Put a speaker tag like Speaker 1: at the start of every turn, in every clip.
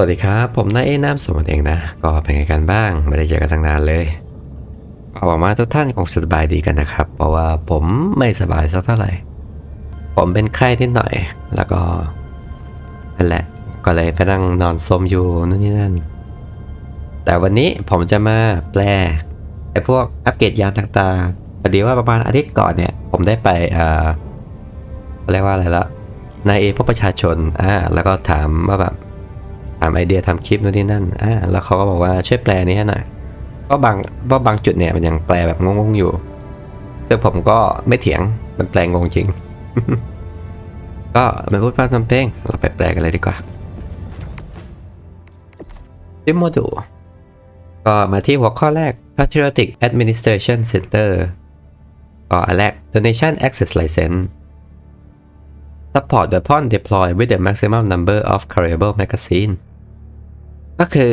Speaker 1: สวัสดีครับ ผมนายเอน้ำสมบัติเองนะ ก็เป็นไงกันบ้าง ไม่ได้เจอกันตั้งนานเลยก็หวังว่าทุกท่านคงสบายดีกันนะครับ เพราะว่าผมไม่สบายสักเท่าไหร่ ผมเป็นไข้นิดหน่อย แล้วก็นั่นแหละ ก็เลยไปนั่งนอนสมอยู่นู่นนี่นั่น แต่วันนี้ผมจะมาแปลไอ้พวกอัปเกรดยานต่างๆพอดีว่าประมาณอาทิตย์ก่อนเนี่ย ผมได้ไปเอ่อเรียกว่าอะไรละนายเอพวกประชาชนอ่าแล้วก็ถามว่าแบบ ถามไอเดียทำคลิปนู่นนี่นั่นอ่าแล้วเขาก็บอกว่าช่วยแปลนี้ให้หน่อยเพราะบางเพราะบางจุดเนี่ยมันยังแปลแบบงงๆอยู่ ซึ่งผมก็ไม่เถียงมันแปลงงจริง ก็ไม่พูดพร่ำทำเพลงเราไปแปลกันเลยดีกว่าดิโมดูก็มาที่หัวข้อแรก Patriotic Administration Center ก็อันแรก Donation Access License Support weapon deploy with the maximum number of carryable magazine ก็คือ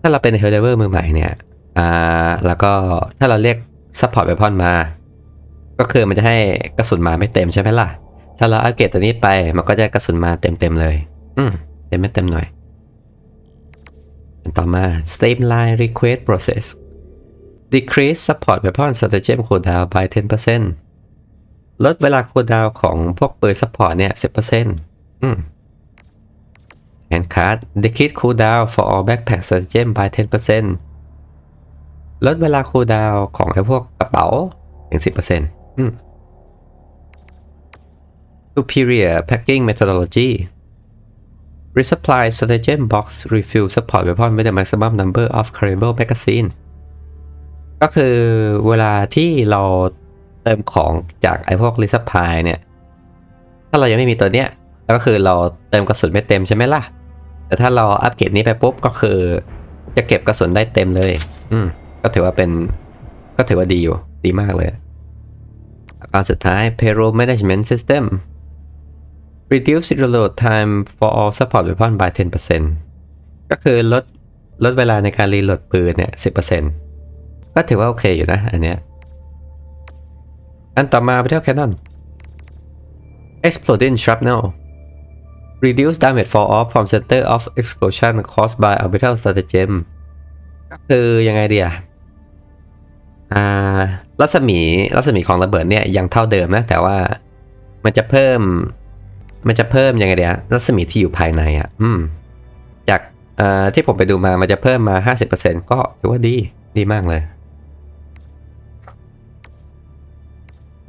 Speaker 1: ถ้าเราเป็น h e l d e r มือใหม่เนี่ยอ่าแล้วก็ถ้าเราเรียก support weapon มา ก็คือมันจะให้กระสุนมาไม่เต็มใช่ไหมล่ะ ถ้าเราอัปเกรดตัวนี้ไปมันก็จะกระสุนมาเต็มๆเลย อืมเต็มไม่เต็มหน่อยต่อมา streamline request process decrease support weapon stratagem cooldown by 10%ลดเวลาคูลดาวน์ของพวกปืนซัพพอร์ตเนี่ย 10%อืม and card decrease cooldown for all backpack stratagem by 10%ลดเวลาคูลดาวของไอ้พวกกระเป๋าถึง 10% superior packing methodology resupply stratagem box refill support weapon with the maximum number of carryable magazine ก็คือเวลาที่เราเติมของจากไอ้พวก resupply เนี่ย ถ้าเรายังไม่มีตัวเนี้ยก็คือเราเติมกระสุนไม่เต็มใช่ไหมล่ะ แต่ถ้าเราอัปเกรดนี้ไปปุ๊บก็คือ จะเก็บกระสุนได้เต็มเลย อืม ก็ถือว่าเป็น ก็ถือว่าดีอยู่ ดีมากเลยอันสุดท้าย payroll management system reduce reload time for all support weapon by 10%ก็คือลดลดเวลาในการรีโหลดปืนเนี่ย10%ก็ถือว่าโอเคอยู่นะอันเนี้ย อันต่อมาไปเที่ยว Canon Exploding Shrapnel Reduce damage fall off from center of explosion caused by orbital stratagem ก็คือยังไงเดีอะอ่ารัศมีรัศมีของระเบิดเนี่ยยังเท่าเดิมนะ แต่ว่ามันจะเพิ่ม มันจะเพิ่มยังไงเดียรัศมีที่อยู่ภายในอะอืม จากอ่าที่ผมไปดูมามันจะเพิ่มมา 50%ก็ถือว่าดีดีมากเลย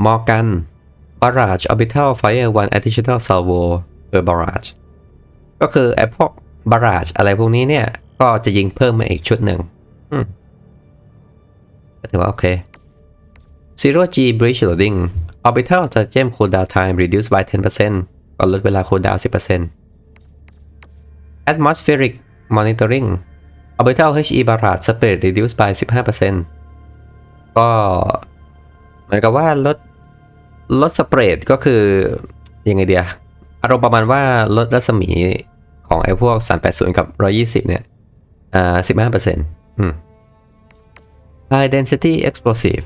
Speaker 1: มอร์กัน Barrage Orbital Fire One Additional Salvo per Barrage ก็คือไอ้พวก Barrage อะไรพวกนี้เนี่ย ก็จะยิงเพิ่มมาอีกชุดหนึ่งอืมก็ถือว่าโอเค Zero G Breach Loading Orbital Stratagem Cooldown Time Reduced by 10%ก็ลดเวลา cooldown 10% Atmospheric Monitoring Orbital HE Barrage Speed Reduced by 15%ก็เหมือนกับว่าลดลดสเปรดก็คือยังไงเดีย อารมณ์ประมาณว่าลดรัศมีของไอ้พวก 380 กับ 120 เนี่ย อ่า 15%อืม High density explosive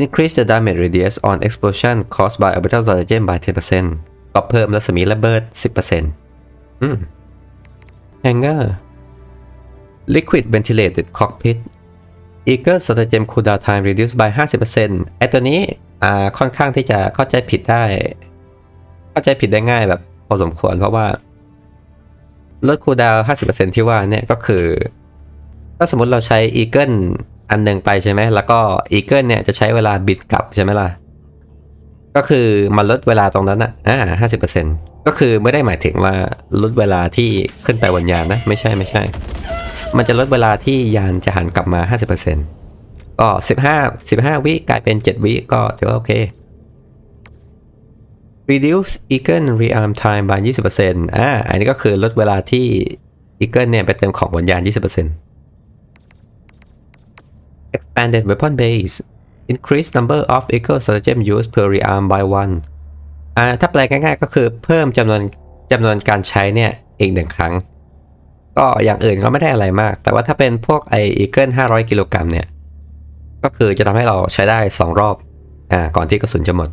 Speaker 1: increase the damage radius on explosion caused by orbital stratagem by 10%ก็เพิ่มรัศมีระเบิด 10%อืม Hanger liquid ventilated cockpit Eagle stratagem cooldown time reduced by 50%ไอตัวนี้ อ่า ค่อนข้างที่จะเข้าใจผิดได้ เข้าใจผิดได้ง่ายแบบพอสมควรเพราะว่าลดคูดาวน์50%ที่ว่าเนี่ยก็คือ ถ้าสมมติเราใช้ Eagle อันหนึ่งไปใช่ไหม แล้วก็ Eagle เนี่ยจะใช้เวลาบิดกลับใช่ไหมล่ะ ก็คือมันลดเวลาตรงนั้นอะอ่า50%ก็คือไม่ได้หมายถึงว่าลดเวลาที่ขึ้นไปบนยานนะ ไม่ใช่ไม่ใช่ มันจะลดเวลาที่ยานจะหันกลับมา50%ก็15 15วิกลายเป็น7วิก็ถือว่าโอเค reduce Eagle rearm time by 20%อ่า อันนี้ก็คือลดเวลาที่ Eagle เนี่ยไปเติมของบนยาน 20% expanded weapon base increase number of Eagle stratagem used per rearm by one อ่า ถ้าแปลง่ายๆก็คือเพิ่มจำนวนจำนวนการใช้เนี่ยอีกหนึ่งครั้ง ก็อย่างอื่นก็ไม่ได้อะไรมาก แต่ว่าถ้าเป็นพวกไอ Eagle 500 กิโลกรัมเนี่ย ก็คือจะทำให้เราใช้ได้ 2 รอบ อ่า ก่อนที่กระสุนจะหมด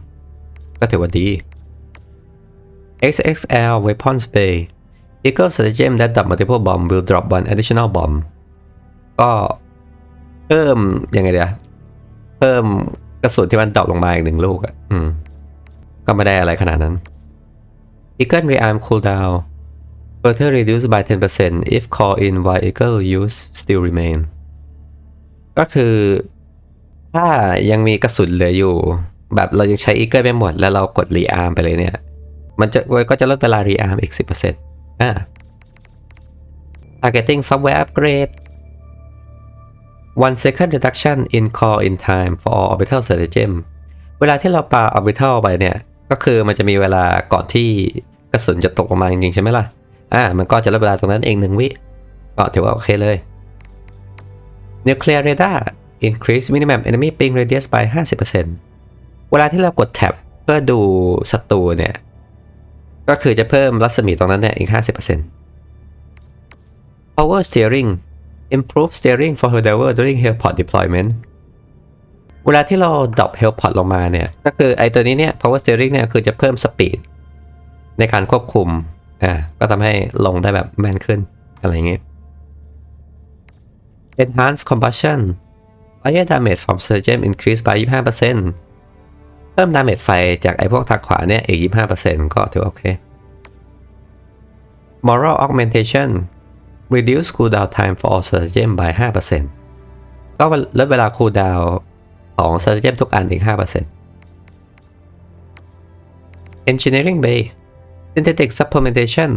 Speaker 1: ก็ถือว่าดี XXL Weapons Bay Eagle Stratagem that drop multiple bomb will drop one additional bomb ก็เพิ่มยังไงเดียเพิ่มกระสุนที่มันดรอปลงมาอีกหนึ่งลูกอะอืม ก็ไม่ได้อะไรขนาดนั้น Eagle rearm cooldown further reduced by 10% if call in while Eagle use still remain ก็คือถ้ายังมีกระสุนเหลืออยู่ แบบเรายังใช้ Eagle ไม่หมด แล้วเรากด rearm ไปเลยเนี่ย มันจะก็จะลดเวลา rearm อีก 10%อ่า targeting software upgrade one second reduction in call in time for all orbital stratagem เวลาที่เราปา orbital ไปเนี่ย ก็คือมันจะมีเวลาก่อนที่กระสุนจะตกลงมาจริงๆใช่ไหมล่ะ อ่า มันก็จะลดเวลาตรงนั้นเองหนึ่งวิ ก็ถือว่าโอเคเลย nuclear radar increase minimum enemy ping radius by 50%เวลาที่เรากดแท็บเพื่อดูศัตรูเนี่ย ก็คือจะเพิ่มรัศมีตรงนั้นเนี่ยอีก 50% power steering improve steering for helldiver during helipod deployment เวลาที่เราดรอป helipod ลงมาเนี่ย ก็คือไอตัวนี้เนี่ย power steering เนี่ยคือจะเพิ่มสปีดในการควบคุม อ่า ก็ทำให้ลงได้แบบแม่นขึ้น อะไรอย่างงี้ enhance combustion fire damage from stratagem increase by 25% เพิ่ม damage ไฟจากไอพวกทางขวาเนี่ยอีก 25%ก็ถือโอเค moral augmentation reduce cooldown time for all stratagem by 5%ก็ลดเวลา cooldown ของ stratagem ทุกอันอีก 5% engineering bay synthetic supplementation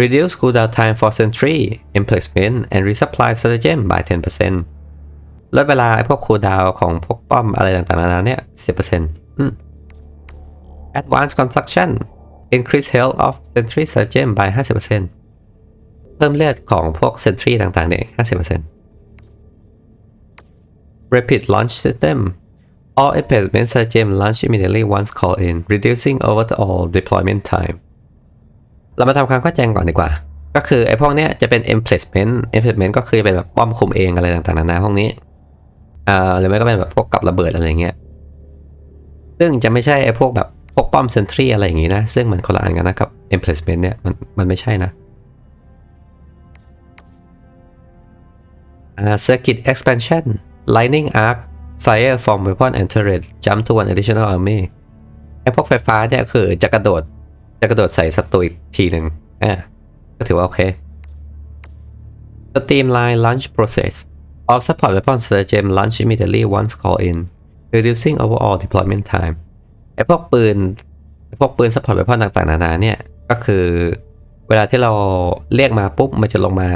Speaker 1: reduce cooldown time for sentry emplacement and resupply stratagem by 10% ลดเวลาไอพวก cooldown ของพวกป้อมอะไรต่างๆนานาเนี่ย10%อืม advanced construction increase health of sentry stratagem by 50%เพิ่มเลือดของพวกเซนทรีต่างๆเนี่ย50% Rapid Launch System All emplacement stratagem launch immediately once called in reducing overall deployment time เรามาทำความเข้าใจก่อนดีกว่า ก็คือไอ้พวกเนี้ยจะเป็น emplacement emplacement ก็คือเป็นแบบป้อมคุมเองอะไรต่างๆนานาพวกนี้ อ่าหรือไม่ก็เป็นแบบพวกกับระเบิดอะไรเงี้ยซึ่งจะไม่ใช่ไอ้พวกแบบพวกป้อมเซนทรีอะไรอย่างงี้นะ ซึ่งมันคนละอันกันนะกับ emplacement เนี่ยมันมันไม่ใช่นะ Uh, circuit expansion, lightning arc, fire from weapon and turret, jump to one additional army ไอพวกไฟฟ้าเนี่ยคือจะกระโดดจะกระโดดใส่ศัตรูอีกทีหนึ่งอะก็ถือว่าโอเค Streamline launch process all support weapon stratagem launch immediately once call in reducing overall deployment time ไอพวกปืนไอพวกปืน support weapon ต่างๆ นานาเนี่ย ก็คือเวลาที่เราเรียกมาปุ๊บ มันจะลงมา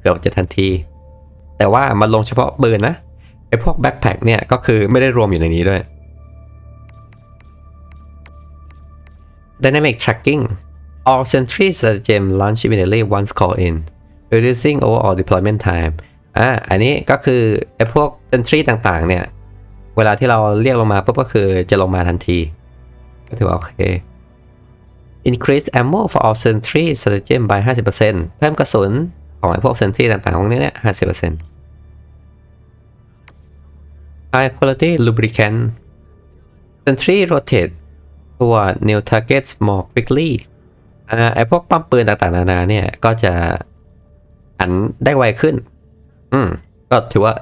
Speaker 1: เกือบจะทันที แต่ว่ามันลงเฉพาะปืนนะไอพวกแบ็คแพคเนี่ยก็คือไม่ได้รวมอยู่ในนี้ด้วย Dynamic tracking all sentry stratagem launch immediately once call in reducing overall deployment time อ่าอันนี้ก็คือไอ้พวก sentry ต่างๆ เนี่ย เวลาที่เราเรียกลงมาปุ๊บก็คือจะลงมาทันที ก็ถือว่าโอเค increase ammo for all sentry stratagem by 50%เพิ่มกระสุนของไอ้พวก sentry ต่างๆ พวกนี้เนี่ย50% high quality lubricant sentry rotate toward new targets more quickly อ่าไอ้พวกปั๊มปืนต่างๆ นานาเนี่ย ก็จะหันได้ไวขึ้น อืม ก็ถือว่า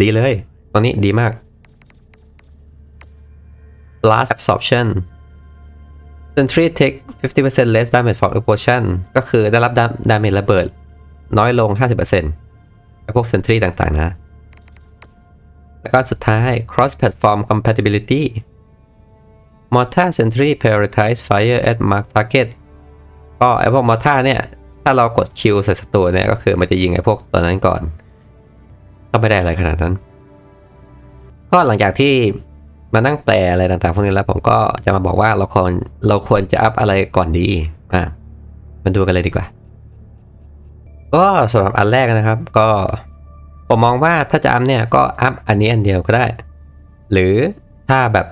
Speaker 1: ดีเลย ตอนนี้ดีมาก last absorption sentry take 50% less damage from explosion ก็คือได้รับดาเมจระเบิด น้อยลง 50%ไอพวก sentry ต่างๆนะ แล้วก็สุดท้าย cross platform compatibility mortar sentry prioritize fire at mark target ก็ไอพวก mortar เนี่ย ถ้าเรากดคิวใส่ศัตรูเนี่ย ก็คือมันจะยิงไอพวกตัวนั้นก่อน ก็ไม่ได้อะไรขนาดนั้น ก็หลังจากที่มานั่งแปลอะไรต่างๆพวกนี้แล้ว ผมก็จะมาบอกว่าเราควรเราควรจะอัพอะไรก่อนดีอะมาดูกันเลยดีกว่า ก็สำหรับอันแรกนะครับ ก็ผมมองว่าถ้าจะอัพเนี่ยก็อัพอันนี้อันเดียวก็ได้ หรือถ้าแบบ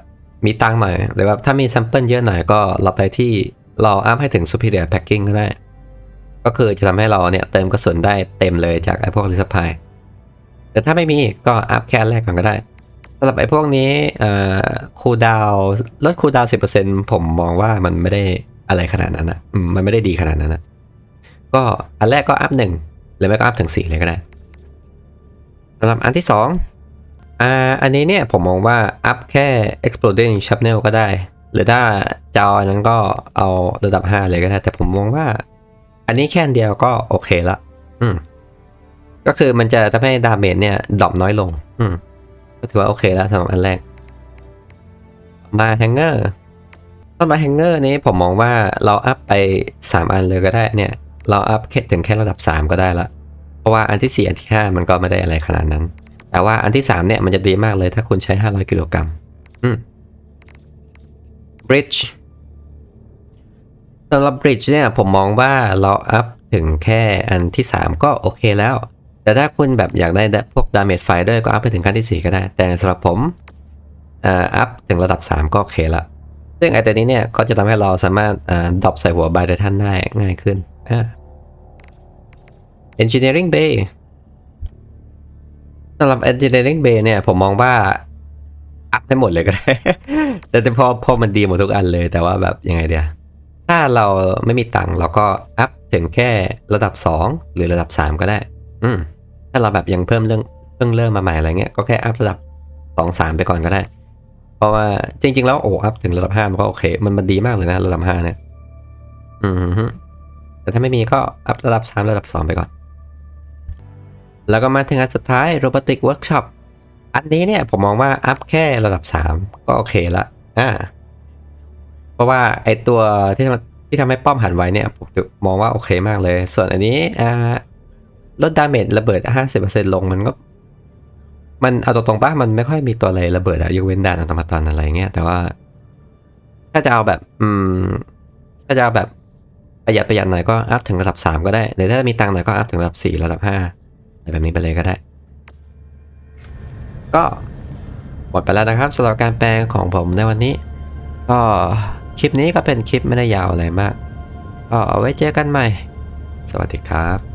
Speaker 1: มีตังหน่อย หรือแบบถ้ามีแซมเปิลเยอะหน่อยก็เราไปที่เราอัพให้ถึง superior packing ก็ได้ ก็คือจะทำให้เราเนี่ยเติมกระสุนได้เต็มเลยจากไอ้พวกรีสปาย แต่ถ้าไม่มีก็อัพแค่แรกก่อนก็ได้สำหรับไอ้พวกนี้คูดาวลดคูดาวสิบเปอร์เซ็นผมมองว่ามันไม่ได้อะไรขนาดนั้นนะมันไม่ได้ดีขนาดนั้นนะก็อันแรกก็อัพหนึ่งหรือไม่ก็อัพถึงสี่เลยก็ได้สำหรับอันที่สองอ่าอันนี้เนี่ยผมมองว่าอัพแค่ exploding channel ก็ได้ หรือถ้าจอนั้นก็เอาระดับ 5 เลยก็ได้ แต่ผมมองว่า อันนี้แค่นเดียวก็โอเคละอืม ก็คือมันจะทำให้ดาเมจเนี่ยดรอปน้อยลง อืม ก็ถือว่าโอเคแล้วสำหรับอันแรก มาแฮงเกอร์ต้นไม้แฮงเกอร์นี้ผมมองว่าเราอัพไป 3 อันเลยก็ได้เนี่ย เราอัพแค่ถึงแค่ระดับ 3 ก็ได้ละ เพราะว่าอันที่ 4 อันที่ 5 มันก็ไม่ได้อะไรขนาดนั้น แต่ว่าอันที่ 3 เนี่ยมันจะดีมากเลยถ้าคุณใช้ 500 กิโลกรัมอืม bridge สำหรับ bridge เนี่ยผมมองว่าเราอัพถึงแค่อันที่ 3 ก็โอเคแล้ว แต่ถ้าคุณแบบอยากได้พวก damage fighter ก็อัพไปถึงขั้นที่ 4 ก็ได้ แต่สำหรับผมอัพถึงระดับ 3 ก็โอเคละ ซึ่งไอตัวนี้เนี่ยก็จะทำให้เราสามารถดรอปใส่หัวบายไททันได้ง่ายขึ้นอ่า engineering bay สำหรับ engineering bay เนี่ยผมมองว่าอัพให้หมดเลยก็ได้ แต่พอพอมันดีหมดทุกอันเลย แต่ว่าแบบยังไงเดียถ้าเราไม่มีตังค์เราก็อัพถึงแค่ระดับ 2 หรือระดับ 3 ก็ได้ อืมถ้าเราแบบยังเพิ่มเรื่องเพิ่งเริ่มมาใหม่อะไรเงี้ยก็แค่อัพระดับ2 3ไปก่อนก็ได้ เพราะว่าจริง ๆ แล้วโอ้อัพถึงระดับ5มันก็โอเค มันมันดีมากเลยนะระดับ5เนี่ย อืมแต่ถ้าไม่มีก็อัพระดับ3ระดับ2ไปก่อน แล้วก็มาถึงอันสุดท้าย Robotic Workshop อันนี้เนี่ยผมมองว่าอัพแค่ระดับ3ก็โอเคละอ่าเพราะว่าไอตัวที่ทำที่ทำให้ป้อมหันไวเนี่ยผมมองว่าโอเคมากเลย ส่วนอันนี้อ่า ลดดาเมจระเบิด 50%ลงมันก็ มันเอาตรงๆป่ะมันไม่ค่อยมีตัวอะไรระเบิดอะยกเว้นด่านอัตมัติอะไรเงี้ย แต่ว่า ถ้าจะเอาแบบ อืม ถ้าจะเอาแบบประหยัดประหยัดหน่อยก็อัพถึงระดับ 3 ก็ได้ หรือถ้ามีตังค์หน่อยก็อัพถึงระดับ 4 ระดับ5อะไรแบบนี้ไปเลยก็ได้ ก็หมดไปแล้วนะครับสำหรับการแปลของผมในวันนี้ ก็คลิปนี้ก็เป็นคลิปไม่ได้ยาวอะไรมาก ก็เอาไว้เจอกันใหม่ สวัสดีครับ